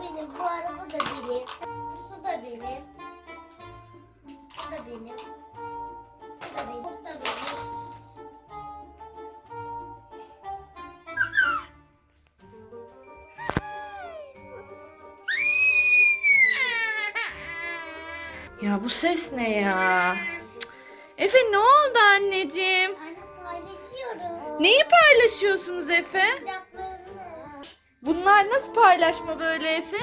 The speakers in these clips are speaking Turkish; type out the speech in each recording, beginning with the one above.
benim, bu araba da benim. Bu su da benim. Bu da benim. Bu da benim. Bu da benim. Ya bu ses ne ya? Efe ne oldu anneciğim? Anne paylaşıyoruz. Neyi paylaşıyorsunuz Efe? Bunlar nasıl paylaşma böyle Efe?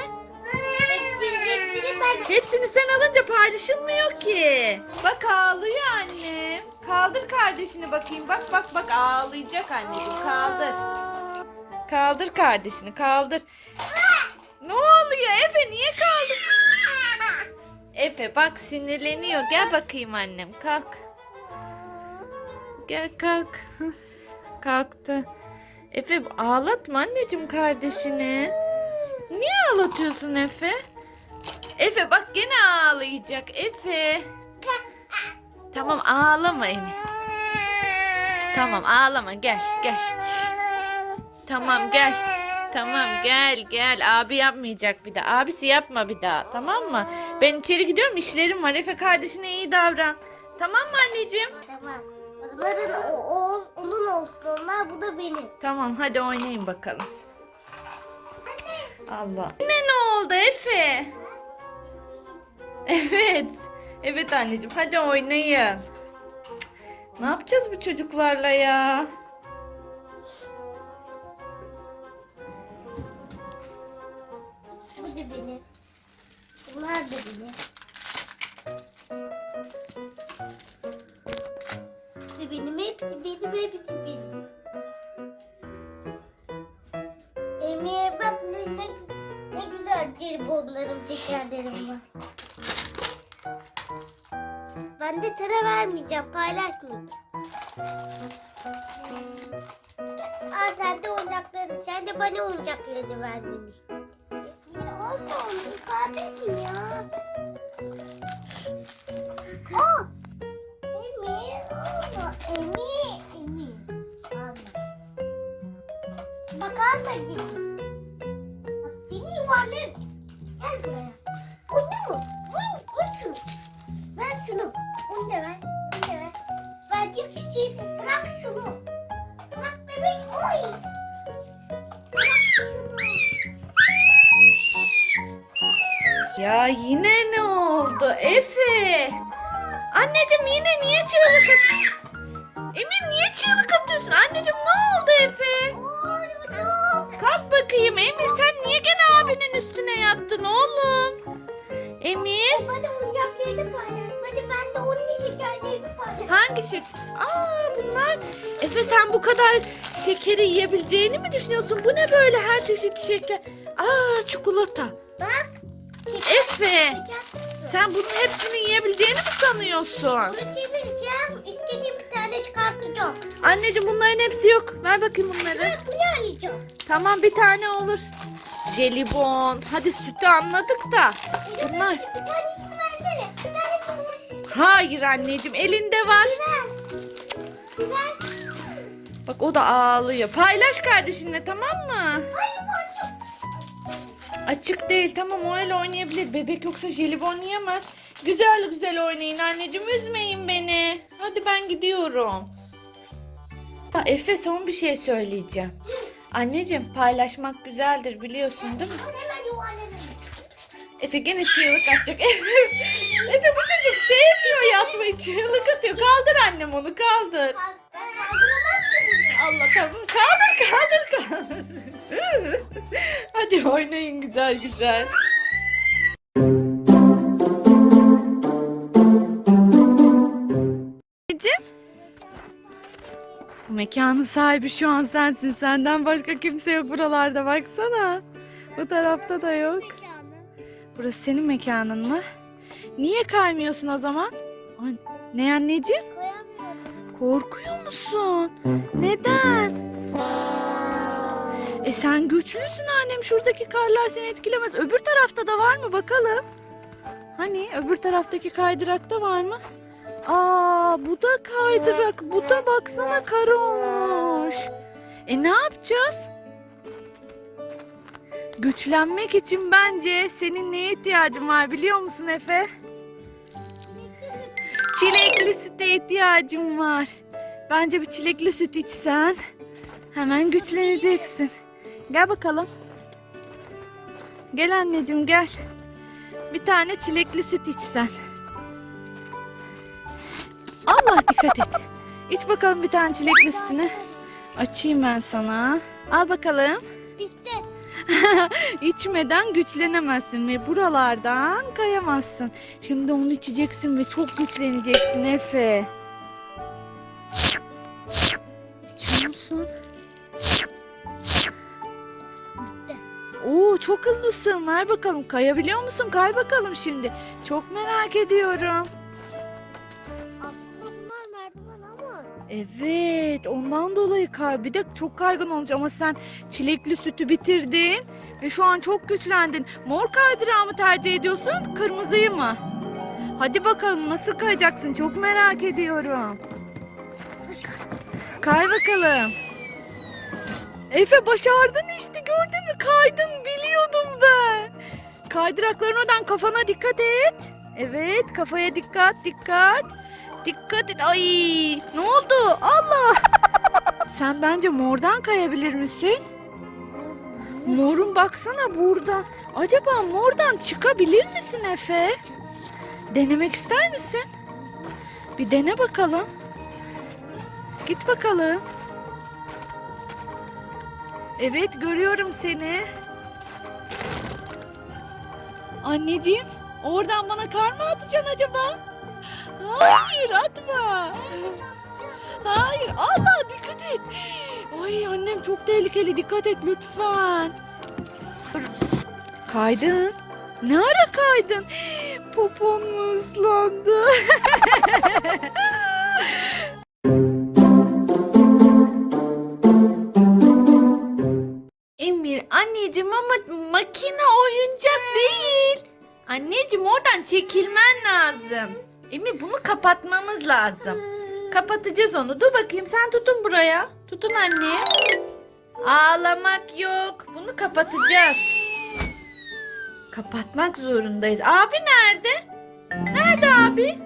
Hepsini, hepsini ben... Hepsini sen alınca paylaşılmıyor ki. Bak ağlıyor annem. Kaldır kardeşini bakayım. Bak bak bak ağlayacak anneciğim. Kaldır. Kaldır kardeşini kaldır. Ne oluyor Efe niye kaldır? Efe bak sinirleniyor. Gel bakayım annem kalk. Gel kalk. Kalktı. Efe ağlatma anneciğim kardeşini. Niye ağlatıyorsun Efe? Efe bak gene ağlayacak Efe. Tamam ağlama Emi. Tamam ağlama gel gel. Tamam gel. Tamam gel gel. Abi yapmayacak bir daha. Abisi yapma bir daha. Tamam mı? Ben içeri gidiyorum işlerim var. Efe kardeşine iyi davran. Tamam mı anneciğim? Tamam. Zaman o, o, onun olsun onlar, bu da benim. Tamam hadi oynayın bakalım. Allah. Ne ne oldu Efe? Evet. Evet anneciğim hadi oynayın. Cık, Ne yapacağız bu çocuklarla ya? Bu da benim. Bunlar da benim. Benim, hepsi benim. Emir bak ne, ne, ne güzel jelibonlarım, şekerlerim var. Ben de sana vermeyeceğim, paylaşmayacağım. Aa, sen de oyuncaklarını, sen de bana oyuncaklarını vermemiştin. Olsun kardeşim ya. Bak alma gibi. Seni yuvarlarım. Gel buraya. Onu mu? Vur, vur şunu. Ver şunu. Onu da ver. Onu da ver. Ver çiçeği. Bırak şunu. Bırak bebek. Oy. Ya yine ne oldu Efe? Anneciğim yine niye çığlık atıyorsun? Emir niye çığlık atıyorsun? Anneciğim ne oldu Efe? Kalk bakayım Emir sen niye gene abinin üstüne yattın oğlum? Emir Bana oyuncaklarını paylaş. Hadi ben de onun şekerlerini paylaş. hangi şeker? Aa bunlar. Efe sen bu kadar şekeri yiyebileceğini mi düşünüyorsun? Bu ne böyle her çeşit şeker? Aa çikolata. Bak. Efe Şeker. sen bunun hepsini yiyebileceğini mi sanıyorsun? Bunu çevireceğim. Çıkartacağım. Anneciğim bunların hepsi yok. Ver bakayım bunları. Ben bunu alacağım. Tamam bir tane olur. Jelibon. Hadi sütü anladık da. Bunlar. Bir tanesini versene. Bir tanesini Hayır anneciğim elinde var. ver. Bir ver. Bak o da ağlıyor. Paylaş kardeşinle tamam mı? Hayır bu açık. Açık değil tamam o öyle oynayabilir. Bebek yoksa jelibon yiyemez. Güzel güzel oynayın anneciğim üzmeyin beni. Hadi ben gidiyorum. Ha, Efe son bir şey söyleyeceğim. Anneciğim paylaşmak güzeldir biliyorsun değil mi? Efe gene çığlık atacak. Efe, Efe bu çocuk sevmiyor yatmayı çığlık atıyor. Kaldır annem onu kaldır. Allah tamam kaldır kaldır kaldır. Hadi oynayın güzel güzel. Mekanın sahibi şu an sensin. Senden başka kimse yok buralarda baksana. Bu tarafta da yok. Burası senin mekanın mı? Niye kaymıyorsun o zaman? Ne anneciğim? Korkuyor musun? Neden? E sen güçlüsün annem. Şuradaki karlar seni etkilemez. Öbür tarafta da var mı bakalım? Hani öbür taraftaki kaydırakta var mı? Aa bu da kaydırak. Bu da baksana kar olmuş. E ne yapacağız? güçlenmek için bence senin neye ihtiyacın var biliyor musun Efe? Çilekli süte ihtiyacım var. Bence bir çilekli süt içsen hemen güçleneceksin. Gel bakalım. Gel anneciğim gel. Bir tane çilekli süt içsen. Allah dikkat et. İç bakalım bir tane çilekli sütünü. Açayım ben sana. Al bakalım. Bitti. İçmeden güçlenemezsin ve buralardan kayamazsın. Şimdi onu içeceksin ve çok güçleneceksin Efe. İçiyor musun? Bitti. Oo çok hızlısın. Ver bakalım. Kayabiliyor musun? Kay bakalım şimdi. Çok merak ediyorum. Evet, ondan dolayı kay. Bir de çok kaygın olacak ama sen çilekli sütü bitirdin ve şu an çok güçlendin. Mor kaydırağı mı tercih ediyorsun, kırmızıyı mı? Hadi bakalım nasıl kayacaksın? Çok merak ediyorum. Kay bakalım. Efe başardın işte gördün mü? Kaydın biliyordum ben. Kaydırakların oradan kafana dikkat et. Evet kafaya dikkat dikkat. Dikkat et. Ay ne oldu? Allah. Sen bence mordan kayabilir misin? Morun baksana burada. Acaba mordan çıkabilir misin Efe? Denemek ister misin? Bir dene bakalım. Git bakalım. Evet görüyorum seni. Anneciğim oradan bana kar mı atacaksın acaba? Hayır atma. Hayır Allah dikkat et. Ay annem çok tehlikeli dikkat et lütfen. Kaydın. Ne ara kaydın? Popon mu ıslandı? Emir anneciğim ama makine oyuncak değil. Anneciğim oradan çekilmen lazım. Emir bunu kapatmamız lazım. Kapatacağız onu. Dur bakayım sen tutun buraya. Tutun anne. Ağlamak yok. Bunu kapatacağız. Kapatmak zorundayız. Abi nerede? Nerede abi?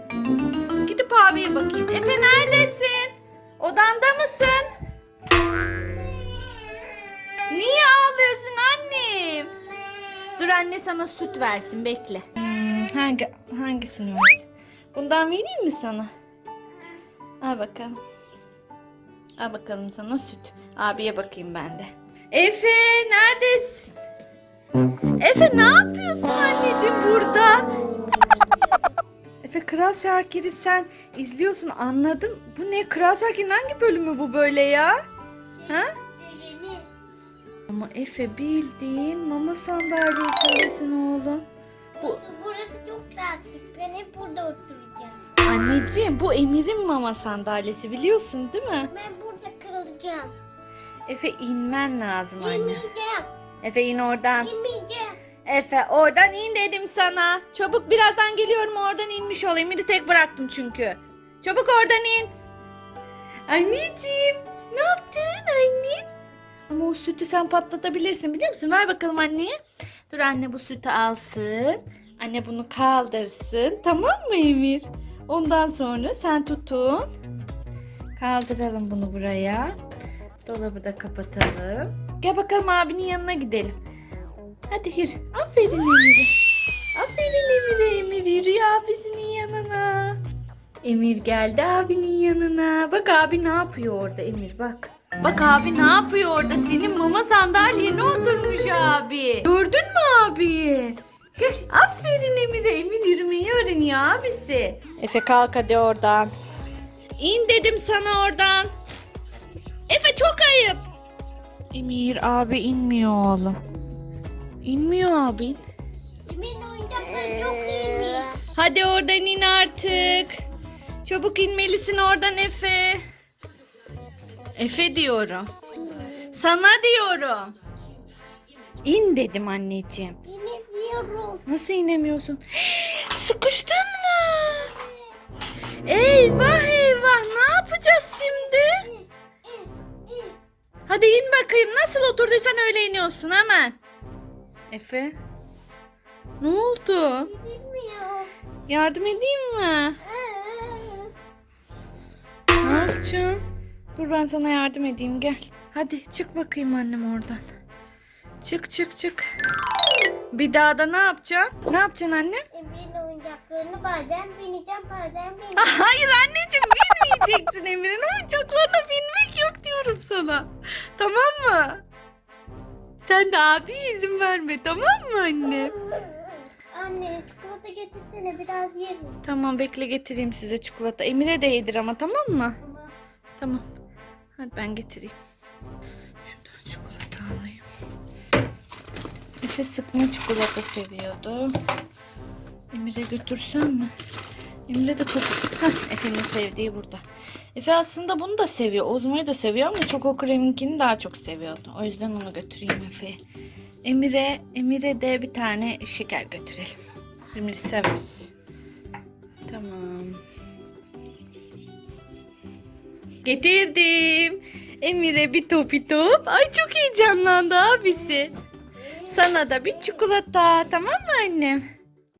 Gidip abiye bakayım. Efe neredesin? Odanda mısın? Niye ağlıyorsun annem? Dur anne sana süt versin bekle. Hmm, hangi hangisini versin? Bundan vereyim mi sana? Al bakalım. Al bakalım sana süt. Abiye bakayım ben de. Efe neredesin? Efe ne yapıyorsun anneciğim burada? Efe Kral Şakir'i sen izliyorsun anladım. Bu ne Kral Şakir'in hangi bölümü bu böyle ya? Ha? Ama Efe bildiğin mama sandalyesindesin oğlum. Bu Burası çok rahat. Ben hep burada oturacağım. Anneciğim bu Emir'in mama sandalyesi biliyorsun değil mi? Ben burada kalacağım. Efe inmen lazım anne. Yemeyeceğim. Efe in oradan. Yemeyeceğim. Efe oradan in dedim sana. Çabuk birazdan geliyorum oradan inmiş ol. Emir'i tek bıraktım çünkü. Çabuk oradan in. Anneciğim ne yaptın annem? Ama o sütü sen patlatabilirsin biliyor musun? Ver bakalım anneye. Dur anne bu sütü alsın. Anne bunu kaldırsın. Tamam mı Emir? Ondan sonra sen tutun. Kaldıralım bunu buraya. Dolabı da kapatalım. Gel bakalım abinin yanına gidelim. Hadi yürü. Aferin Emir'e. Aferin Emir'e. Emir yürüyor abisinin yanına. Emir geldi abinin yanına. Bak abi ne yapıyor orada Emir bak. Bak abi ne yapıyor orada? Senin mama sandalyene oturmuş abi. Gördün mü abi? Gel. Aferin Emir'e. Emir yürümeyi öğreniyor abisi. Efe kalk hadi oradan. İn dedim sana oradan. Efe çok ayıp. Emir abi inmiyor oğlum. İnmiyor abi. Emin oyuncakları çok iyiymiş. Hadi oradan in artık. Çabuk inmelisin oradan Efe. Efe diyorum. Sana diyorum. İn dedim anneciğim. Yememiyorum. Nasıl inemiyorsun? Sıkıştın mı? Eyvah eyvah ne yapacağız şimdi? Hadi in bakayım nasıl oturduysan öyle iniyorsun hemen. Efe? Ne oldu? Bilmiyor. Yardım edeyim mi? Ne yapacaksın? Dur ben sana yardım edeyim gel. Hadi çık bakayım annem oradan. Çık çık çık. Bir daha da ne yapacaksın? Ne yapacaksın annem? Emir'in oyuncaklarını bazen bineceğim bazen bineceğim. Hayır anneciğim binmeyeceksin Emir'in oyuncaklarına binmek yok diyorum sana. Tamam mı? Sen de abi izin verme tamam mı anne? Anne çikolata getirsene biraz yerim. Tamam bekle getireyim size çikolata. Emir'e de yedir ama tamam mı? Ama Tamam. Hadi ben getireyim. Efe sıkma çikolata seviyordu. Emir'e götürsem mi? Emir'e de. Hah, Efe'nin sevdiği burada. Efe aslında bunu da seviyor. Ozmo'yu da seviyor ama Çoko Krem'inkini daha çok seviyordu. O yüzden onu götüreyim Efe'ye. Emir'e, Emir'e de bir tane şeker götürelim. Emir sever. Tamam. Getirdim. Emir'e bir topi top. Ay çok heyecanlandı abisi. Sana da bir çikolata. Tamam mı annem?